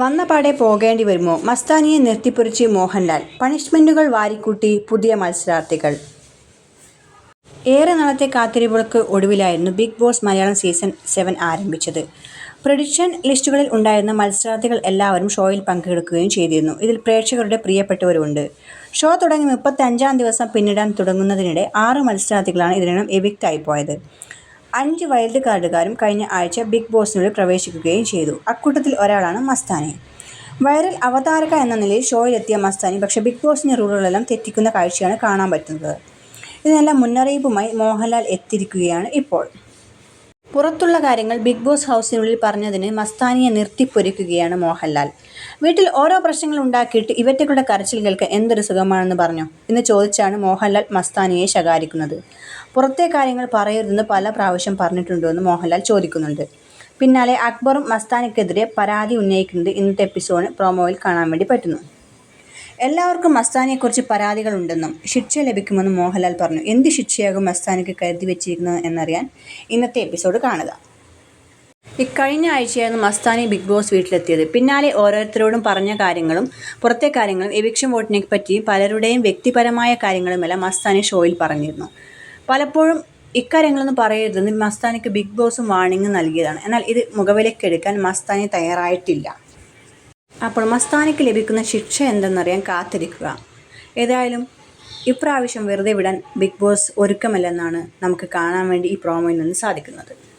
വന്ന പാടെ പോകേണ്ടി വരുമോ? മസ്താനിയെ നിർത്തിപ്പൊരിച്ച് മോഹൻലാൽ. പണിഷ്മെന്റുകൾ വാരിക്കൂട്ടി പുതിയ മത്സരാർത്ഥികൾ. ഏറെ നാളത്തെ കാത്തിരിപ്പുകൾക്ക് ഒടുവിലായിരുന്നു Bigg Boss Malayalam season seven ആരംഭിച്ചത്. പ്രൊഡിക്ഷൻ ലിസ്റ്റുകളിൽ ഉണ്ടായിരുന്ന മത്സരാർത്ഥികൾ എല്ലാവരും ഷോയിൽ പങ്കെടുക്കുകയും ചെയ്തിരുന്നു. ഇതിൽ പ്രേക്ഷകരുടെ പ്രിയപ്പെട്ടവരുമുണ്ട്. ഷോ തുടങ്ങി മുപ്പത്തഞ്ചാം ദിവസം പിന്നിടാൻ തുടങ്ങുന്നതിനിടെ ആറ് മത്സരാർത്ഥികളാണ് ഇതിനകം എവിക്റ്റ് പോയത്. അഞ്ച് വൈൽഡ് കാർഡുകാരും കഴിഞ്ഞ ആഴ്ച ബിഗ് ബോസിനുള്ളിൽ പ്രവേശിക്കുകയും ചെയ്തു. അക്കൂട്ടത്തിൽ ഒരാളാണ് മസ്താനി. വൈറൽ അവതാരക എന്ന നിലയിൽ ഷോയിലെത്തിയ മസ്താനി പക്ഷേ ബിഗ് ബോസിന്റെ റൂളുകളെല്ലാം തെറ്റിക്കുന്ന കാഴ്ചയാണ് കാണാൻ പറ്റുന്നത്. ഇതിനെല്ലാം മുന്നറിയിപ്പുമായി മോഹൻലാൽ എത്തിയിരിക്കുകയാണ് ഇപ്പോൾ. പുറത്തുള്ള കാര്യങ്ങൾ ബിഗ് ബോസ് ഹൗസിനുള്ളിൽ പറഞ്ഞതിന് മസ്താനിയെ നിർത്തിപ്പൊരിക്കുകയാണ് മോഹൻലാൽ. വീട്ടിൽ ഓരോ പ്രശ്നങ്ങൾ ഉണ്ടാക്കിയിട്ട് ഇവറ്റകളുടെ കരച്ചിൽ കേൾക്കാൻ എന്തൊരു സുഖമാണെന്ന് പറഞ്ഞു? എന്ന് ചോദിച്ചാണ് മോഹൻലാൽ മസ്താനിയെ ശകാരിക്കുന്നത്. പുറത്തെ കാര്യങ്ങൾ പറയരുതെന്ന് പല പ്രാവശ്യം പറഞ്ഞിട്ടുണ്ടോ എന്ന് മോഹൻലാൽ ചോദിക്കുന്നുണ്ട്. പിന്നാലെ അക്ബറും മസ്താനിക്കെതിരെ പരാതി ഉന്നയിക്കുന്നത് ഇന്നത്തെ എപ്പിസോഡ് പ്രോമോയിൽ കാണാൻ വേണ്ടി പറ്റുന്നു. എല്ലാവർക്കും മസ്താനിയെക്കുറിച്ച് പരാതികളുണ്ടെന്നും ശിക്ഷ ലഭിക്കുമെന്നും മോഹൻലാൽ പറഞ്ഞു. എന്ത് ശിക്ഷയാകും മസ്താനിക്ക് കരുതി വെച്ചിരിക്കുന്നത് എന്നറിയാൻ ഇന്നത്തെ എപ്പിസോഡ് കാണുക. ഇക്കഴിഞ്ഞ ആഴ്ചയായിരുന്നു മസ്താനി ബിഗ് ബോസ് വീട്ടിലെത്തിയത്. പിന്നാലെ ഓരോരുത്തരോടും പറഞ്ഞ കാര്യങ്ങളും പുറത്തെ കാര്യങ്ങളും എവിക്ഷൻ വോട്ടിനെ പറ്റിയും പലരുടെയും വ്യക്തിപരമായ കാര്യങ്ങളുമെല്ലാം മസ്താനി ഷോയിൽ പറഞ്ഞിരുന്നു. പലപ്പോഴും ഇക്കാര്യങ്ങളൊന്നും പറയരുതെന്ന് മസ്താനിക്ക് ബിഗ് ബോസും വാണിംഗ് നൽകിയതാണ്. എന്നാൽ ഇത് മുഖവിലക്കെടുക്കാൻ മസ്താനി തയ്യാറായിട്ടില്ല. അപ്പോൾ മസ്താനിക്ക് ലഭിക്കുന്ന ശിക്ഷ എന്തെന്നറിയാൻ കാത്തിരിക്കുക. ഏതായാലും ഇപ്രാവശ്യം വെറുതെ വിടാൻ ബിഗ് ബോസ് ഒരുക്കമല്ലെന്നാണ് നമുക്ക് കാണാൻ വേണ്ടി ഈ പ്രോമോയിൽ നിന്ന് സാധിക്കുന്നത്.